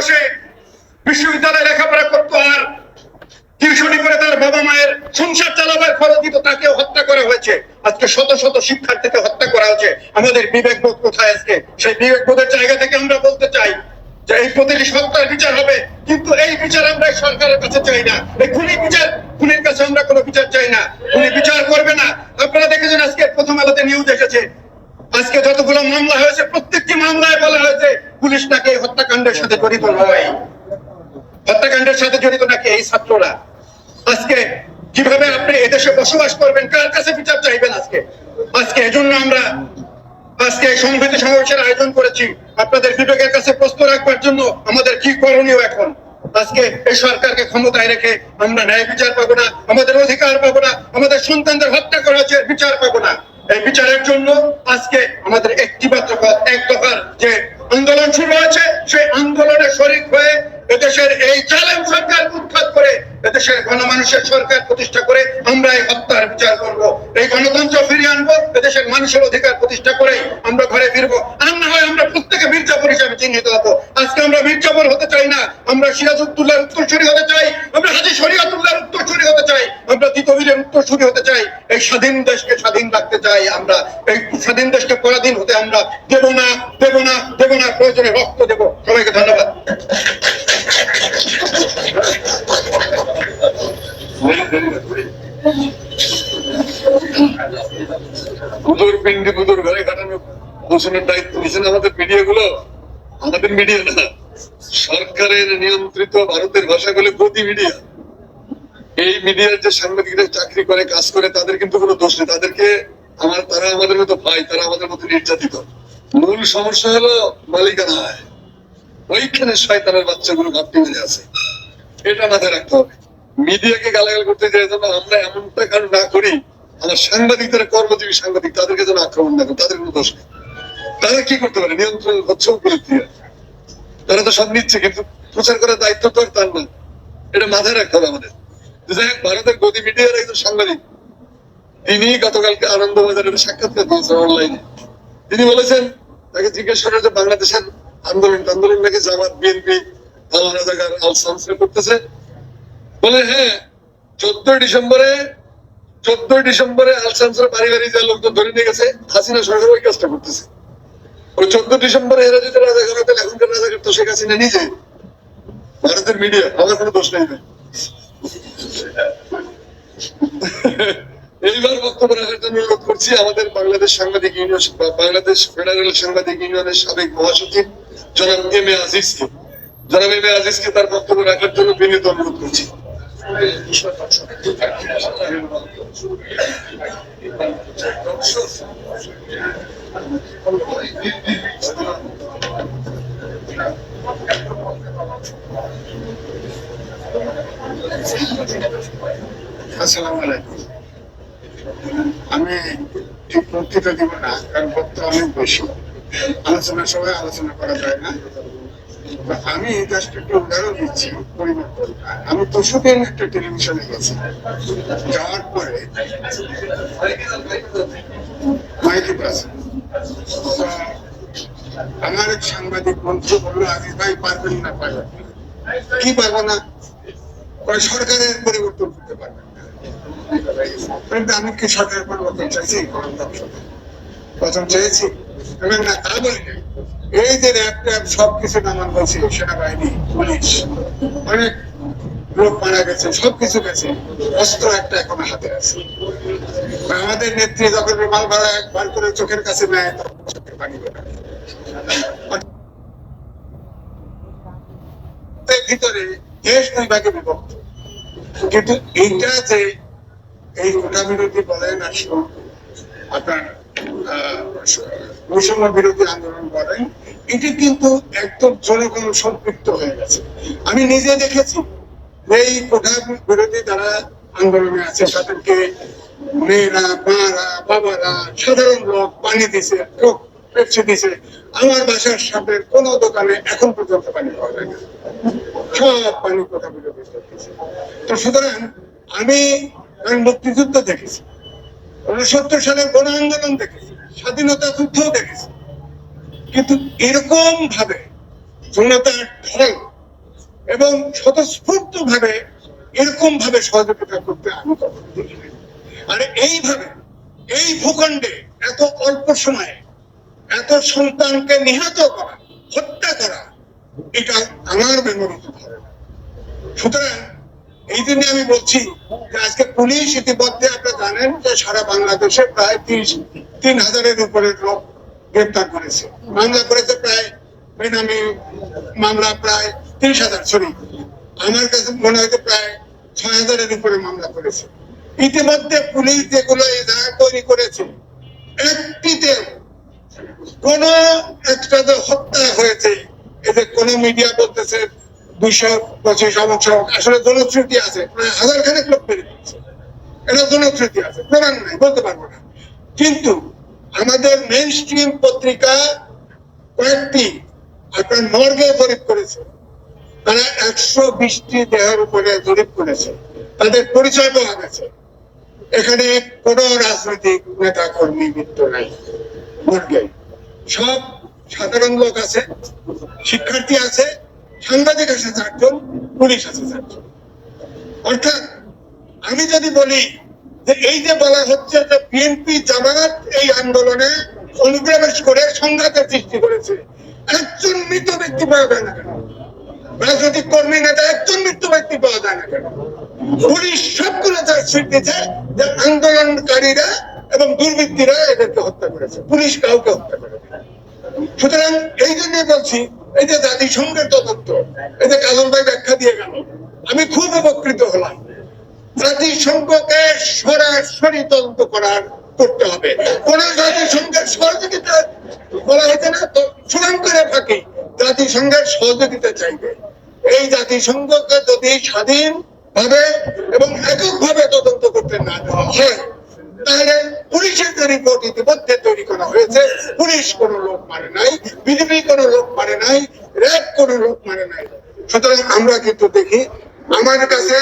বসে বিশ্ববিদ্যালয়ে লেখাপড়া করতো আর টিউশনি করে তার বাবা মায়ের সংসার চালাবার খরচ দিত তাকে হত্যা করা হয়েছে। আজকে শত শত শিক্ষার্থীকে হত্যা করা হয়েছে। আমাদের বিবেকবোধ কোথায় আজকে? সেই বিবেকবোধের জায়গা থেকে আমরা বলতে চাই যে এই প্রতিটি সত্তার বিচার হবে, কিন্তু এই বিচার আমরা সরকারের কাছে চাই না। এই খুনি বিচার, খুনির কাছে আমরা কোনো বিচার চাই না। বিচার করবে না। আপনারা দেখেছেন আজকে প্রথম আলোতে নিউজ এসেছে। আজকে যতগুলো মামলা হয়েছে, প্রত্যেকটি মামলায় বলা হয়েছে পুলিশ নাকি এই হত্যাকাণ্ডের সাথে জড়িত নয়। হত্যাকাণ্ডের সাথে জড়িত নাকি এই ছাত্ররা? আজকে কীভাবে আপনি এদেশে বসবাস করবেন? কার কাছে বিচার চাইবেন আজকে? আজকে এজন্য আমরা আজকে সংহতি সমাবেশের আয়োজন করেছি। আপনাদের বিবেকের কাছে প্রশ্ন রাখবার জন্য আমাদের কি করণীয় এখন? আজকে এই সরকারকে ক্ষমতায় রেখে আমরা ন্যায় বিচার পাবো না, আমাদের অধিকার পাবো না, আমাদের সন্তানদের হত্যা করা হচ্ছে, বিচার পাবো না। এই বিচারের জন্য আজকে আমাদের একটি মাত্র পথ, এক দফার যে আন্দোলন শুরু হয়েছে, সেই আন্দোলনে শরিক হয়ে এদেশের এই জালেম সরকার উৎখাত করে, এদেশের গণমানুষের সরকার প্রতিষ্ঠা করে আমরা এই হত্যার বিচার করব। এই গণতন্ত্র ফিরিয়ে আনব, এদেশের মানুষের অধিকার প্রতিষ্ঠা করে আমরা ঘরে ফিরবো। আর না হয় আমরা প্রত্যেকে মির্জাপুর হিসাবে চিহ্নিত হব। আজকে আমরা মির্জাপুর হতে চাই না, আমরা সিরাজউদ্দৌলার উত্তরসূরি হতে চাই, আমরা হাজি শরিয়াতুল্লাহর উত্তরসূরি হতে চাই, আমরা তিতবীরের উত্তরসূরি হতে চাই। এই স্বাধীন দেশকে স্বাধীন রাখতে চাই আমরা। এই স্বাধীন দেশকে পরাধীন হতে আমরা দেব না দেব না দেব না প্রয়োজনে রক্ত দেব সবাইকে ধন্যবাদ বুধুর পিন্ডি বুধুর ঘরে কাটানো দায়িত্ব নিয়েছেন। আমাদের মিডিয়া গুলো আমাদের মিডিয়া না, সরকারের নিয়ন্ত্রিত ভারতের মিডিয়া। এই মিডিয়ার যে চাকরি করে, কাজ করে, তাদের কিন্তু কোনো দোষ নেই। তাদেরকে আমার, তারা আমাদের মতো ভাই, তারা আমাদের মতো নির্যাতিত। মূল সমস্যা হলো মালিকানায় ওইখানে শয়তানের বাচ্চাগুলো ঘাপটি মেরে আছে। এটা মাথায় রাখতে হবে। মিডিয়াকে গালাগাল করতে যাই যেন আমরা এমনটা কারণ না করি আমার সাংবাদিকদের কর্মজীবী সাংবাদিক তাদেরকে যেন আক্রমণ না করে তাদের কোনো দোষ নেই। তারা কি করতে পারে? নিয়ন্ত্রণ হচ্ছে উপরের তারা তো সব নিচ্ছে কিন্তু প্রচার করার দায়িত্ব তো আর তার না। এটা মাথায় রাখতে হবে আমাদের। যাই হোক, ভারতের গতি মিডিয়ার একজন সাংবাদিক তিনি গতকালকে আনন্দবাজারের সাক্ষাৎকার দিয়েছেন অনলাইনে। তিনি বলেছেন তাকে জিজ্ঞেস করা যে বাংলাদেশের আন্দোলন আন্দোলন নাকি জামাত বিএনপি আল রাজাকার আল সামসে করতেছে। বলে হ্যাঁ চোদ্দই ডিসেম্বরে চোদ্দই ডিসেম্বরে আল সামসের বাড়ি যে লোকজন ধরে নিয়ে গেছে, হাসিনা সরকার ওই কাজটা করতেছে। ওই চোদ্দ ডিসেম্বরে এরা যদি রাজাকার হতেন এখনকার রাজাকার তো শেখ হাসিনা নিজে। ভারতের মিডিয়া আমার কোনো দোষ নেই এইবার বক্তব্য রাখার জন্য অনুরোধ করছি, আমাদের বাংলাদেশ সাংবাদিক ইউনিয়ন, বাংলাদেশ ফেডারেল সাংবাদিক ইউনিয়নের সাবেক মহাসচিব জনাব এম এ আজিজকে। জনাব এম এ আজিজকে তার বক্তব্য রাখার জন্য বিনীত অনুরোধ করছি। আসসালামু আলাইকুম। আমি ঠিক বক্তৃতা দিব না, কারণ বক্তা অনেক বেশি আলোচনা সবাই আলোচনা করা যায় না। আমি জাস্ট একটু উদাহরণ দিচ্ছি। আমি পরশুদিন একটা টেলিভিশনে গেছি। যাওয়ার পরে মাইকে আমার এক সাংবাদিক বন্ধু বলল আজিজ ভাই, পারবেন না, পারবেন কি পারব না? সরকারের পরিবর্তন করতে পারবেন আমি কি সরকারের পরিবর্তন চাইছি? প্রথম চেয়েছি না, তা বলি। এই যে নামান সেনাবাহিনী, পুলিশ, অনেক লোক মারা গেছে গেছে। অস্ত্র একটা এখন হাতে আছে। আমাদের নেত্রী যখন বিমান ভাড়া একবার করে চোখের কাছে নেয়, তখন চোখের পানি ভিতরে দেশ দুই ভাগে বিভক্ত। কিন্তু এইটা যে এই কোটা বিরোধী বলেন আর সব আপনার বৈষম্য বিরোধী আন্দোলন বলেন এটি কিন্তু একদম জনগণ সম্পৃক্ত হয়ে গেছে। আমি নিজে দেখেছি এই কোটা বিরোধী যারা আন্দোলনে আছে, তাদেরকে মেয়েরা, মারা, বাবারা, সাধারণ লোক পানি দিছে পেপসি দিছে। আমার বাসার সামনে কোন দোকানে এখন পর্যন্ত পানি পাওয়া যায় না। সব পানি কোটা বিরোধী তো সুতরাং আমি মুক্তিযুদ্ধ দেখেছি উনসত্তর সালের গণ আন্দোলন দেখেছি, স্বাধীনতা যুদ্ধও দেখেছি। কিন্তু এরকম ভাবে জনতার ঢল এবং স্বতঃস্ফূর্ত ভাবে এরকম ভাবে সহযোগিতা করতে আমি আর এইভাবে, এই ভূখণ্ডে এত অল্প সময়ে এত সন্তানকে নিহত করা, হত্যা করা, এটা আমার মেমোরিতে ধরে সুতরাং এই জন্য আমি বলছি আজকে পুলিশ ইতিমধ্যে আপনারা জানেন যে সারা বাংলাদেশে প্রায় তিরিশ, তিন হাজারের উপরে লোক গ্রেপ্তার করেছে। মামলা করেছে প্রায় বেনামি মামলা প্রায় তিরিশ হাজার সরি আমার কাছে মনে হয় প্রায় ছয় হাজারের উপরে মামলা করেছে। ইতিমধ্যে পুলিশ যেগুলো জায়গা তৈরি করেছে, একটিতে কোন একটা যে হত্যা হয়েছে এতে কোন মিডিয়া বলতেছে দুইশো পঁচিশ আসলে জনশ্রুতি আছে। হাজার খানেক লোক দিচ্ছে এটা জনশ্রুতি আছে। প্রমাণ নাই, বলতে পারব না। কিন্তু আমাদের মেন স্ট্রিম পত্রিকা কয়েকটি আপনার মর্গে জরিপ করেছে। তারা একশো বিশটি দেহের উপরে জরিপ করেছে। তাদের পরিচয় পাওয়া গেছে। এখানে কোন রাজনৈতিক নেতা কর্মী নাই। মর্গে। সব সাধারণ লোক আছে, শিক্ষার্থী আছে সাংবাদিক আছে চারজন, পুলিশ আছে চারজন। অর্থাৎ আমি যদি বলি যে এই যে বলা হচ্ছে যে বিএনপি জামাত এই আন্দোলনে অনুপ্রবেশ করে সংঘাতের সৃষ্টি করেছে, একজন মৃত ব্যক্তি পাওয়া যায় না কেন? রাজনৈতিক কর্মী নেতা একজন মৃত্যু ব্যক্তি পাওয়া যায় না কেন? পুলিশ সবগুলো চার্জশিট দিচ্ছে যে আন্দোলনকারীরা এবং দুর্বৃত্তীরা এদেরকে হত্যা করেছে, পুলিশ কাউকে হত্যা করেছে সুতরাং এই জন্য বলছি এই যে জাতিসংঘের তদন্ত, এই যে কাজল ভাই ব্যাখ্যা দিয়ে গেল। আমি খুব উপকৃত হলাম। জাতিসংঘকে সরাসরি তদন্ত করার করতে হবে। কোন জাতিসংঘের সহযোগিতা বলা হয়েছে না সুনাম করে ফাঁকি জাতিসংঘের সহযোগিতা চাইবে। এই জাতিসংঘকে যদি স্বাধীন ভাবে এবং এককভাবে তদন্ত করতে না দেওয়া হয়, তাহলে পুলিশের যে রিপোর্ট ইতিমধ্যে তৈরি করা হয়েছে, পুলিশ কোনো লোক মারে নাই, বিজেপি কোনো লোক মারে নাই র্যাব কোনো লোক মারে নাই সুতরাং আমরা কিন্তু দেখি আমার কাছে